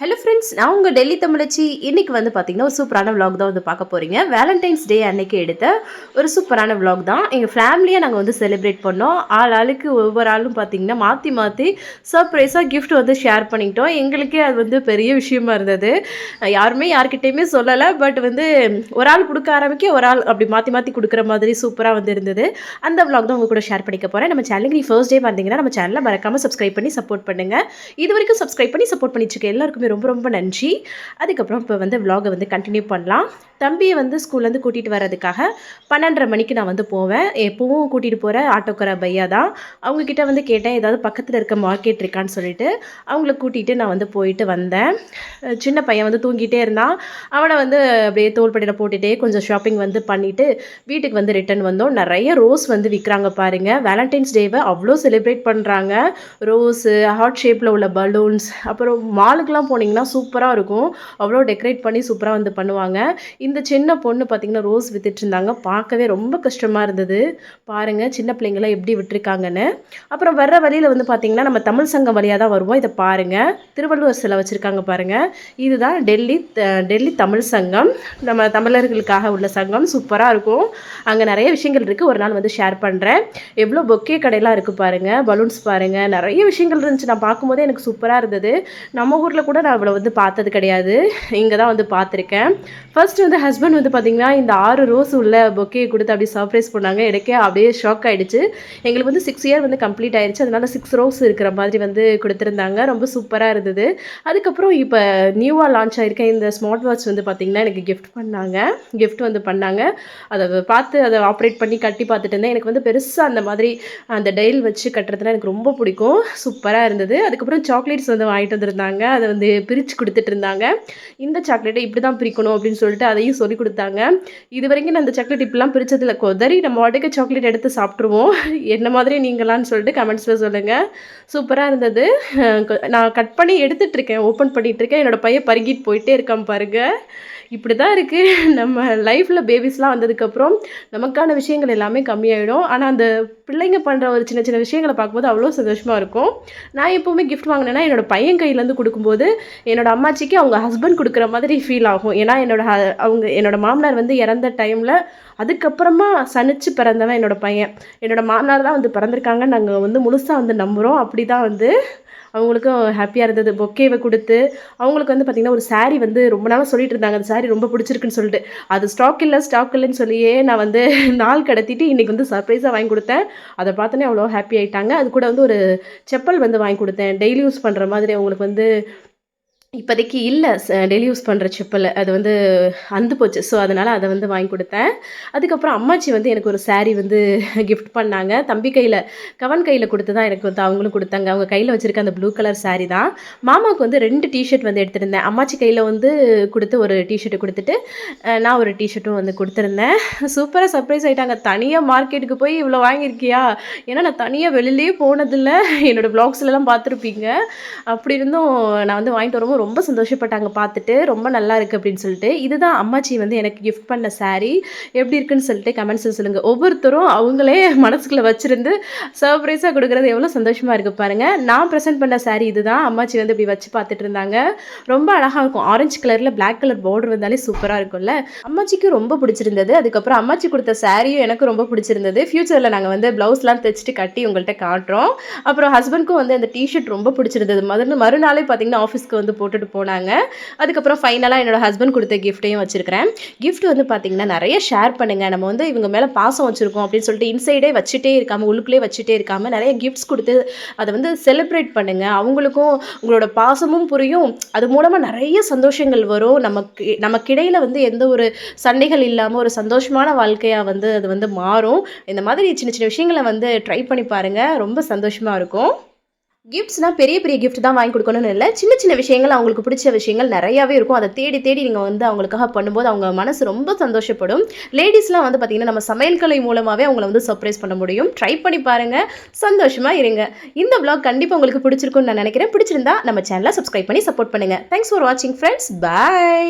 Hello friends நான் உங்கள் டெல்லி தமிழச்சி. இன்னைக்கு வந்து பார்த்திங்கன்னா ஒரு சூப்பரான விளாக் தான் வந்து பார்க்க போகிறீங்க வேலண்டைன்ஸ் டே அன்னைக்கு எடுத்த ஒரு சூப்பரான விளாக் தான். எங்கள் ஃபேமிலியாக நாங்கள் வந்து செலிப்ரேட் பண்ணோம். ஆள் ஆளுக்கு ஒவ்வொரு ஆளும் பார்த்தீங்கன்னா மாற்றி மாற்றி சர்ப்ரைஸாக கிஃப்ட் வந்து ஷேர் பண்ணிக்கிட்டோம். எங்களுக்கே அது வந்து பெரிய விஷயமா இருந்தது. யாருமே யார்கிட்டையுமே சொல்லலை பட் வந்து ஒரு ஆள் கொடுக்க ஆரம்பிக்க ஒரு ஆள் அப்படி மாற்றி மாற்றி கொடுக்குற மாதிரி சூப்பராக வந்து இருந்தது. அந்த விளாக் தான் உங்கள் கூட ஷேர் பண்ணிக்க போகிறேன் நம்ம சேனலுக்கு நீ ஃபர்ஸ்ட் டே வந்தீங்கன்னா நம்ம சேனலை மறக்காமல் சப்ஸ்கிரைப் பண்ணி சப்போர்ட் பண்ணுங்கள் இது வரைக்கும் சப்ஸ்கிரைப் பண்ணி சப்போர்ட் பண்ணிச்சுக்க எல்லாருக்குமே ரொம்ப ரொம்ப நன்றி. அதுக்கப்புறம் இப்போ வந்து விலாகை வந்து கண்டினியூ பண்ணலாம். தம்பியை வந்து ஸ்கூல்லேருந்து கூட்டிகிட்டு வர்றதுக்காக பன்னெண்டரை மணிக்கு நான் வந்து போவேன். எப்பவும் கூட்டிகிட்டு போகிற ஆட்டோக்கார பையா தான். அவங்கக்கிட்ட வந்து கேட்டேன் ஏதாவது பக்கத்தில் இருக்க மார்க்கெட் இருக்கான்னு சொல்லிட்டு. அவங்கள கூட்டிகிட்டு நான் வந்து போயிட்டு வந்தேன். சின்ன பையன் வந்து தூங்கிட்டே இருந்தான். அவனை வந்து அப்படியே தோள்படையில் போட்டுகிட்டே கொஞ்சம் ஷாப்பிங் வந்து பண்ணிவிட்டு வீட்டுக்கு வந்து ரிட்டர்ன் வந்தோம். நிறைய ரோஸ் வந்து விற்கிறாங்க பாருங்கள் வேலண்டைன்ஸ் டேவை அவ்வளோ செலிப்ரேட் பண்ணுறாங்க ரோஸு ஹார்ட் ஷேப்பில் உள்ள பலூன்ஸ் அப்புறம் மாலுக்கெலாம் போனீங்கன்னா சூப்பராக இருக்கும். அவ்வளோ டெக்கரேட் பண்ணி சூப்பராக வந்து பண்ணுவாங்க. இந்த சின்ன பொண்ணு பார்த்திங்கன்னா ரோஸ் வித்துட்டு இருந்தாங்க. பார்க்கவே ரொம்ப கஷ்டமாக இருந்தது. பாருங்கள் சின்ன பிள்ளைங்களாம் எப்படி விட்டுருக்காங்கன்னு. அப்புறம் வர்ற வழியில் வந்து பார்த்திங்கன்னா நம்ம தமிழ் சங்கம் வழியாக தான் வருவோம். இதை பாருங்கள் திருவள்ளுவர் சிலை வச்சுருக்காங்க பாருங்கள் இதுதான் டெல்லி டெல்லி தமிழ் சங்கம். நம்ம தமிழர்களுக்காக உள்ள சங்கம். சூப்பராக இருக்கும். அங்கே நிறைய விஷயங்கள் இருக்குது ஒரு நாள் வந்து ஷேர் பண்ணுறேன் எவ்வளோ பொக்கே கடையெல்லாம் இருக்குது பாருங்கள் பலூன்ஸ் பாருங்கள் நிறைய விஷயங்கள் இருந்துச்சு. நான் பார்க்கும்போதே எனக்கு சூப்பராக இருந்தது. நம்ம ஊரில் கூட நான் அவளை வந்து பார்த்தது கிடையாது. இங்கே தான் வந்து பார்த்துருக்கேன். ஃபர்ஸ்ட் வந்து ஹஸ்பண்ட் வந்து பார்த்திங்கன்னா இந்த ஆறு ரோஸ் உள்ள பொக்கையை கொடுத்து அப்படியே சர்ப்ரைஸ் பண்ணாங்க. எனக்கே அப்படியே ஷாக் ஆகிடுச்சு எங்களுக்கு வந்து சிக்ஸ் இயர் வந்து கம்ப்ளீட் ஆயிடுச்சு அதனால சிக்ஸ் ரோஸ் இருக்கிற மாதிரி வந்து கொடுத்துருந்தாங்க. ரொம்ப சூப்பராக இருந்தது. அதுக்கப்புறம் இப்போ நியூவாக லான்ச் ஆகிருக்க இந்த ஸ்மார்ட் வாட்ச் வந்து பார்த்திங்கன்னா எனக்கு கிஃப்ட் பண்ணாங்க. கிஃப்ட் வந்து பண்ணாங்க. அதை பார்த்து அதை ஆப்ரேட் பண்ணி கட்டி பார்த்துட்டு இருந்தேன். எனக்கு வந்து பெருசாக அந்த மாதிரி அந்த டெயில் வச்சு கட்டுறதுலாம் எனக்கு ரொம்ப பிடிக்கும். சூப்பராக இருந்தது. அதுக்கப்புறம் சாக்லேட்ஸ் வந்து வாங்கிட்டு வந்திருந்தாங்க. அதை வந்து பிரித்து கொடுத்துட்டு இருந்தாங்க. இந்த சாக்லேட்டை இப்படி தான் பிரிக்கணும் அப்படின்னு சொல்லிட்டு அதையும் சொல்லி கொடுத்தாங்க. இது வரைக்கும் நான் அந்த சாக்லேட் இப்படிலாம் பிரித்ததில் கொதறி நம்ம வாட்டுக்கு சாக்லேட் எடுத்து சாப்பிட்ருவோம் என்ன மாதிரி நீங்களான்னு சொல்லிட்டு கமெண்ட்ஸில் சொல்லுங்கள் சூப்பராக இருந்தது. நான் கட் பண்ணி எடுத்துகிட்ருக்கேன் ஓப்பன் பண்ணிகிட்ருக்கேன் இருக்கேன் பையன் பருகிட்டு போயிட்டே இருக்கான் பாருங்கள் இப்படி தான் இருக்குது நம்ம லைஃப்பில் பேபிஸ்லாம் வந்ததுக்கப்புறம் நமக்கான விஷயங்கள் எல்லாமே கம்மியாயிடும். ஆனால் அந்த பிள்ளைங்க பண்ணுற ஒரு சின்ன சின்ன விஷயங்களை பார்க்கும்போது அவ்வளோ சந்தோஷமாக இருக்கும். நான் எப்போவுமே கிஃப்ட் வாங்கினேன்னா என்னோடய பையன் கையிலேருந்து கொடுக்கும்போது என்னோட அம்மாச்சிக்கு அவங்க ஹஸ்பண்ட் கொடுக்குற மாதிரி ஃபீல் ஆகும். ஏன்னா என்னோட அவங்க என்னோட மாமனார் வந்து இறந்த டைமில் அதுக்கப்புறமா சனிச்சு பிறந்தவன் என்னோட பையன். என்னோட மாமனார் தான் வந்து பிறந்திருக்காங்க. நாங்கள் வந்து முழுசாக வந்து நம்புகிறோம் அப்படி தான் வந்து அவங்களுக்கும் ஹாப்பியாக இருந்தது. பொக்கேவை கொடுத்து அவங்களுக்கு வந்து பார்த்திங்கன்னா ஒரு saree வந்து ரொம்ப நாளாக சொல்லிட்டு இருந்தாங்க. அந்த சாரீ ரொம்ப பிடிச்சிருக்குன்னு சொல்லிட்டு. அது ஸ்டாக் இல்லை ஸ்டாக் இல்லைன்னு சொல்லியே நான் வந்து நாள் கடத்திட்டு இன்றைக்கி வந்து சர்ப்ரைஸாக வாங்கி கொடுத்தேன். அதை பார்த்தோன்னே அவ்வளோ ஹாப்பி ஆகிட்டாங்க அது கூட வந்து ஒரு செப்பல் வந்து வாங்கி கொடுத்தேன். டெய்லி யூஸ் பண்ணுற மாதிரி அவங்களுக்கு வந்து இப்போதைக்கு இல்லை டெய்லி யூஸ் பண்ணுற செப்பல். அது வந்து அந்து போச்சு. ஸோ அதனால் அதை வந்து வாங்கி கொடுத்தேன். அதுக்கப்புறம் அம்மாச்சி வந்து எனக்கு ஒரு சாரீ வந்து கிஃப்ட் பண்ணாங்க. தம்பி கையில் கவன் கையில் கொடுத்து தான் எனக்கு வந்து அவங்களும் கொடுத்தாங்க. அவங்க கையில் வச்சுருக்க அந்த ப்ளூ கலர் சாரீ தான். மாமாவுக்கு வந்து ரெண்டு டிஷர்ட் வந்து எடுத்திருந்தேன். அம்மாச்சி கையில் வந்து கொடுத்து ஒரு டிஷர்ட்டு கொடுத்துட்டு நான் ஒரு டிஷர்ட்டும் வந்து கொடுத்துருந்தேன். சூப்பராக சர்ப்ரைஸ் ஆகிட்டாங்க தனியாக மார்க்கெட்டுக்கு போய் இவ்வளோ வாங்கியிருக்கியா? ஏன்னா நான் தனியாக வெளிலேயே போனதில்லை. என்னோடய ப்ளாக்ஸ்லலாம் பார்த்துருப்பீங்க. அப்படி இருந்தும் நான் வந்து வாங்கிட்டு வரும்போது ரொம்ப சந்தோஷப்பட்டாங்க பார்த்துட்டு ரொம்ப நல்லா இருக்குது அப்படின்னு சொல்லிட்டு. இதுதான் அம்மாச்சி வந்து எனக்கு கிஃப்ட் பண்ண சாரீ எப்படி இருக்குன்னு சொல்லிட்டு கமெண்ட்ஸில் சொல்லுங்கள் ஒவ்வொருத்தரும் அவங்களே மனசுக்குள்ளே வச்சுருந்து சர்ப்ரைஸாக கொடுக்குறது எவ்வளோ சந்தோஷமாக இருக்குது பாருங்கள் நான் ப்ரெசென்ட் பண்ண சாரீ இதுதான். அம்மாச்சி வந்து இப்படி வச்சு பார்த்துட்டு இருந்தாங்க. ரொம்ப அழகாக இருக்கும். ஆரஞ்சு கலரில் பிளாக் கலர் பார்டர் வந்தாலே சூப்பராக இருக்கும்ல. அம்மாச்சிக்கு ரொம்ப பிடிச்சிருந்தது. அதுக்கப்புறம் அம்மாச்சி கொடுத்த சாரியும் எனக்கு ரொம்ப பிடிச்சிருந்தது. ஃப்யூச்சரில் நாங்கள் வந்து ப்ளவுஸ்லாம் தைச்சிட்டு கட்டி உங்கள்கிட்ட காட்டுறோம். அப்புறம் ஹஸ்பண்ட்க்கும் வந்து அந்த டிஷர்ட் ரொம்ப பிடிச்சிருந்தது. மறு மறுநாளே பார்த்தீங்கன்னா ஆஃபீஸ்க்கு வந்து போட்டுட்டு போனாங்க. அதுக்கப்புறம் ஃபைனலாக என்னோட ஹஸ்பண்ட் கொடுத்த கிஃப்ட்டையும் வச்சுருக்கிறேன். கிஃப்ட் வந்து பார்த்திங்கன்னா நிறைய ஷேர் பண்ணுங்கள் நம்ம வந்து இவங்க மேலே பாசம் வச்சுருக்கோம் அப்படின்னு சொல்லிட்டு இன்சைடே வச்சுட்டே இருக்காமல் உள்ளுக்குள்ளே வச்சுட்டே இருக்காமல் நிறைய கிஃப்ட்ஸ் கொடுத்து அதை வந்து செலிப்ரேட் பண்ணுங்கள் அவங்களுக்கும் உங்களோட பாசமும் புரியும். அது மூலமாக நிறைய சந்தோஷங்கள் வரும். நமக்கு நமக்கிடையில் வந்து எந்த ஒரு சண்டைகள் இல்லாமல் ஒரு சந்தோஷமான வாழ்க்கையாக வந்து அது வந்து மாறும். இந்த மாதிரி சின்ன சின்ன விஷயங்களை வந்து ட்ரை பண்ணி பாருங்கள் ரொம்ப சந்தோஷமாக இருக்கும். கிஃப்ட்ஸ்னால் பெரிய பெரிய கிஃப்ட் தான் வாங்கி கொடுக்கணும்னு இல்லை. சின்ன சின்ன விஷயங்கள் அவங்களுக்கு பிடிச்ச விஷயங்கள் நிறையாவே இருக்கும். அதை தேடி தேடி நீங்கள் வந்து அவங்களுக்காக பண்ணும்போது அவங்க மனசு ரொம்ப சந்தோஷப்படும். லேடிஸ்லாம் வந்து பார்த்திங்கன்னா நம்ம சமையல் கலை மூலமாகவே அவங்கள வந்து சர்ப்ரைஸ் பண்ண முடியும். ட்ரை பண்ணி பாருங்கள் சந்தோஷமாக இருங்க. இந்த ப்ளாக் கண்டிப்பாக உங்களுக்கு பிடிச்சிருக்கும்னு நான் நினைக்கிறேன். பிடிச்சிருந்தா நம்ம சேனலை சப்ஸ்கிரைப் பண்ணி சப்போர்ட் பண்ணுங்கள் தேங்க்ஸ் ஃபார் வாட்சிங் ஃப்ரெண்ட்ஸ் பை